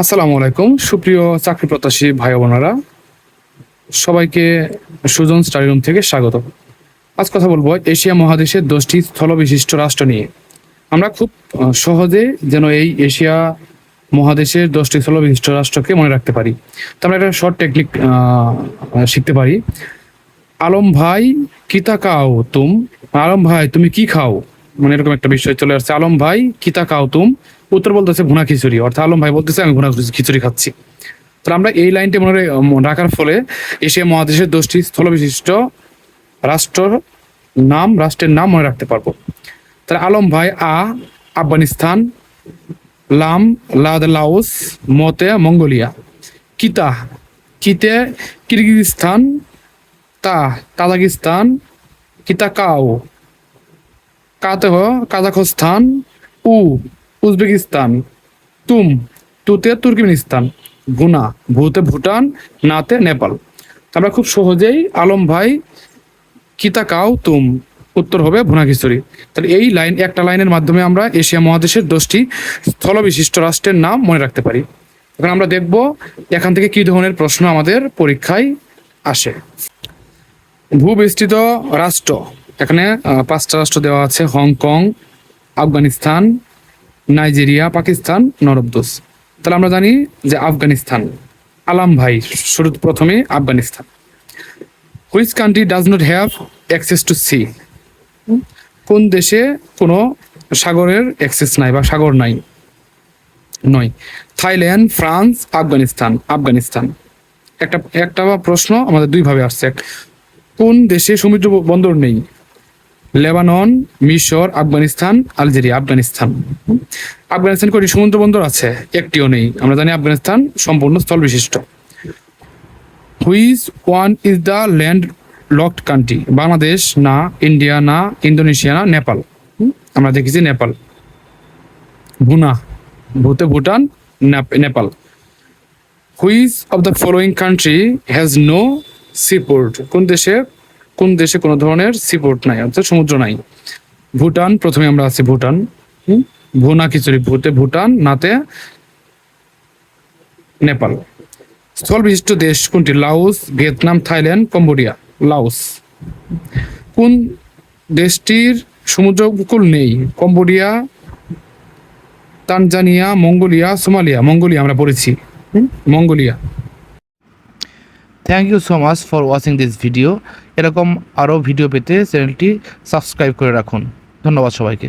আসসালামু আলাইকুম। সুপ্রিয় চাকরি প্রত্যাশী ভাই বোনেরা, সবাইকে সুজন স্টাডি রুম থেকে স্বাগত। আজ কথা বলব এশিয়া মহাদেশের দশটি স্থলবিশিষ্ট রাষ্ট্র নিয়ে। আমরা খুব সহজে যেন এই এশিয়া মহাদেশের দশটি স্থলবিশিষ্ট রাষ্ট্রকে মনে রাখতে পারি। তো আমরা একটা শর্ট টেকনিক শিখতে পারি। আলম ভাই, কিতা কাও তুম? আলম ভাই, তুমি কি খাও? মানে এরকম একটা বিষয় চলে আসছে। আলম ভাই, কিতা কাও তুম উত্তর বলতেছে ভুনা খিচুড়ি। অর্থাৎ আলম ভাই বলতেছে, আমি ভুনা খিচুড়ি খাচ্ছি। তাহলে আমরা এই লাইনটি মনে রাখার ফলে এশিয়া মহাদেশের দশটি স্থলবিশিষ্ট রাষ্ট্র নাম, রাষ্ট্রের নাম মনে রাখতে পারব। তাহলে আলম ভাই, আ, আফগানিস্তান, লাম, লাদ, লাওস, মতে, মঙ্গোলিয়া। কিতা? কিতে, কিরগিজস্তান, তা, তাজাকিস্তান কিতাকাও কাতেহ, কাজাখস্তান, উ, উজবেকিস্তান, তুম, তুতে তুর্কমেনিস্তান ভুনা ভূতে ভুটান, নাতে নেপাল। আমরা খুব সহজেই আলম ভাই, কিতা কিতাকাও তুম, উত্তর হবে ভুনা খিচুড়ি তাহলে এই লাইন, একটা লাইনের মাধ্যমে আমরা এশিয়া মহাদেশের দশটি স্থলবিশিষ্ট রাষ্ট্রের নাম মনে রাখতে পারি। এখন আমরা দেখব এখান থেকে কি ধরনের প্রশ্ন আমাদের পরীক্ষায় আসে। ভূবিস্তৃত রাষ্ট্র। এখানে পাঁচটা রাষ্ট্র দেওয়া আছে, Hong Kong, Afghanistan, Nigeria, Pakistan নরবদোস তাহলে আমরা জানি যে আফগানিস্তান, আলাম ভাই শুরু প্রথমে Afghanistan. Which country does not have access to sea কোন দেশে কোনো সাগরের অ্যাক্সেস নাই বা সাগর নাই? নয়। Thailand, France, Afghanistan Afghanistan. একটা একটা প্রশ্ন আমাদের দুইভাবে আসছে। কোন দেশে সমুদ্র বন্দর নেই? লেবানন, মিশর, আফগানিস্তান, আলজেরিয়া, আফগানিস্তান। আফগানিস্তান কয়টি সমুদ্র বন্দর আছে? একটিও নেই। আমরা জানি আফগানিস্তান সম্পূর্ণ স্থল বিশিষ্ট which one is the landlocked country. Bangladesh, না, ইন্ডিয়া, না, ইন্দোনেশিয়া, না, নেপাল। আমরা দেখেছি নেপাল। ভুনা। ভূতে Bhutan, নেপ- Nepal. Which of the following country has no seaport কোন দেশে কোন দেশে কোনো ধরনের সিপোর্ট নাই, অর্থাৎ সমুদ্র নাই। ভুটান, প্রথমে আমরা আছি ভুটান? ভুনা খিচুড়ি ভূতে ভুটান, নাতে নেপাল। স্থল বিশিষ্ট দেশ কোনটি? Laos Vietnam, Thailand, Cambodia. Laos. কোন দেশটির সমুদ্র উপকূল নেই? Cambodia, Tanzania, Mongolia, Somalia. Mongolia আমরা পড়েছি? Mongolia. Thank you so much for watching this video এরকম আরও ভিডিও পেতে চ্যানেলটি সাবস্ক্রাইব করে রাখুন। ধন্যবাদ সবাইকে।